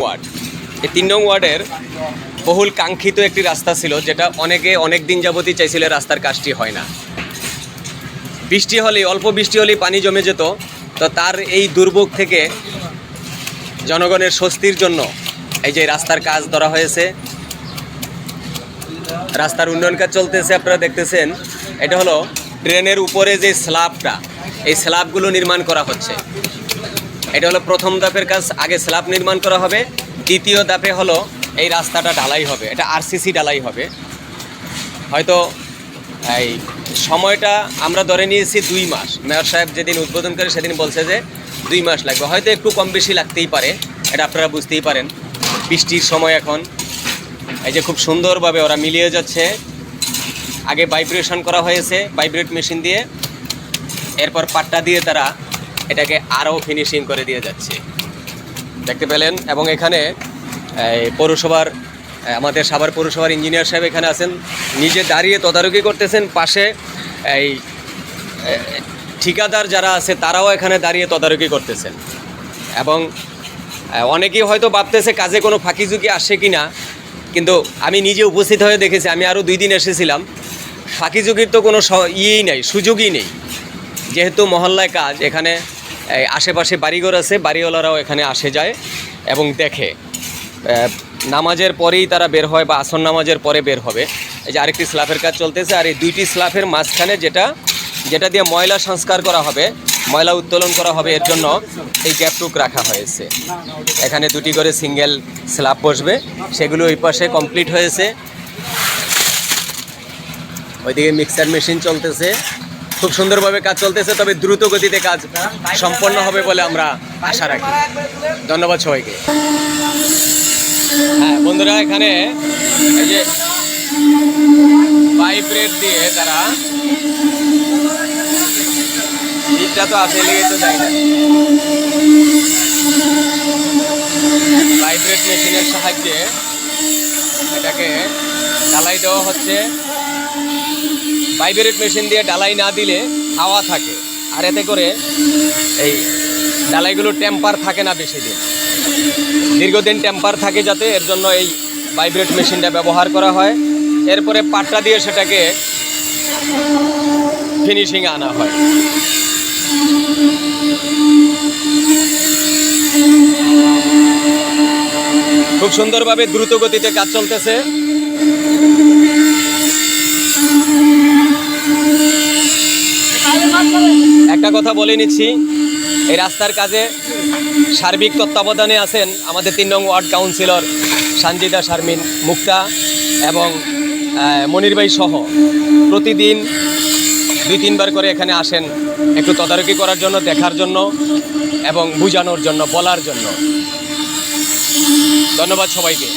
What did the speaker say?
Word. এই তিন নং ওয়ার্ডের বহুল কাঙ্ক্ষিত একটি রাস্তা ছিল, যেটা অনেকে অনেক দিন যাবতই চাইছিল রাস্তার কাজটি হয় না। বৃষ্টি হলেই, অল্প বৃষ্টি হলেই পানি জমে যেত, তো তার এই দুর্ভোগ থেকে জনগণের স্বস্তির জন্য এই যে রাস্তার কাজ ধরা হয়েছে, রাস্তার উন্নয়ন কাজ চলতেছে, আপনারা দেখতেছেন, এটা হলো ড্রেনের উপরে যে স্ল্যাবটা, এই স্ল্যাবগুলো নির্মাণ করা হচ্ছে। এটা হলো প্রথম ধাপের কাজ, আগে স্ল্যাব নির্মাণ করা হবে। দ্বিতীয় ধাপে হলো এই রাস্তাটা ঢালাই হবে, এটা আরসিসি ঢালাই হবে। হয়তো এই সময়টা আমরা ধরে নিয়েছি দুই মাস। মেয়র সাহেব যেদিন উদ্বোধন করে সেদিন বলছে যে দুই মাস লাগবে। হয়তো একটু কম বেশি লাগতেই পারে, এটা আপনারা বুঝতেই পারেন। বৃষ্টির সময় এখন এই যে খুব সুন্দরভাবে ওরা মিলিয়ে যাচ্ছে। আগে ভাইব্রেশন করা হয়েছে, ভাইব্রেট মেশিন দিয়ে। এরপর পাট্টা দিয়ে তারা এটাকে আরও ফিনিশিং করে দিয়ে যাচ্ছে। দেখতে পেলেন? এবং এখানে পৌরসভার, আমাদের সাভার পৌরসভার ইঞ্জিনিয়ার সাহেব এখানে আছেন। নিজে দাঁড়িয়ে তদারকি করতেছেন, পাশে এই ঠিকাদার যারা আছে, তারাও এখানে দাঁড়িয়ে তদারকি করতেছেন। এবং অনেকেই হয়তো ভাবতেছে, কাজে কোনো ফাঁকি ঝুঁকি আসে কি না, কিন্তু আমি নিজে উপস্থিত হয়ে দেখেছি, আমি আরও দুই দিন এসেছিলাম। ফাঁকি ঝুঁকির তো কোনো ইয়েই নেই, সুযোগই নেই। যেহেতু মহল্লায় কাজ, এখানে আশেপাশে বাড়িঘর আছে, বাড়িওয়ালারাও এখানে আসে যায় এবং দেখে। নামাজের পরেই তারা বের হয় বা আসন নামাজের পরে বের হবে। এই যে আরেকটি স্ল্যাফের কাজ চলতেছে আর এই দুইটি স্ল্যাফের মাঝখানে যেটা যেটা দিয়ে ময়লা সংস্কার করা হবে, ময়লা উত্তোলন করা হবে, এর জন্য এই গ্যাপটুক রাখা হয়েছে। এখানে দুটি করে সিঙ্গেল স্ল্যাব বসবে, সেগুলো ওই পাশে কমপ্লিট হয়েছে। ওইদিকে মিক্সার মেশিন চলতেছে। খুব সুন্দরভাবে কাজ চলতেছে, তবে দ্রুত গতিতে কাজ সম্পন্ন হবে বলে আমরা আশা রাখি। ধন্যবাদ সবাইকে। হ্যাঁ বন্ধুরা, এখানে এই যে ভাইব্রেট দিয়ে তারা শীতটা তো আছে, লেগে তো যায় না। ভাইব্রেট মেশিনের সাহায্যে এটাকে ঢালাই দেওয়া হচ্ছে। ভাইব্রেট মেশিন দিয়ে ডালাই না দিলে হাওয়া থাকে। আর এতে করে এই ডালাইগুলো টেম্পার থাকে না বেশি দিন। দীর্ঘদিন টেম্পার থাকে যাতে এর জন্য এই ভাইব্রেট মেশিনটা ব্যবহার করা হয়। এরপরে পাট্টা দিয়ে সেটাকে ফিনিশিং আনা হয়। খুব সুন্দরভাবে দ্রুত গতিতে কাজ চলতেছে। একটা কথা বলে নিচ্ছি এই রাস্তার কাজে সার্বিক তত্ত্বাবধানে আছেন আমাদের তিন নং ওয়ার্ড কাউন্সিলর সানজিদা শারমিন মুক্তা এবং আহ, মনির ভাই সহ। প্রতিদিন দুই তিনবার করে এখানে আসেন একটু তদারকি করার জন্য দেখার জন্য এবং বুঝানোর জন্য বলার জন্য। ধন্যবাদ সবাইকে।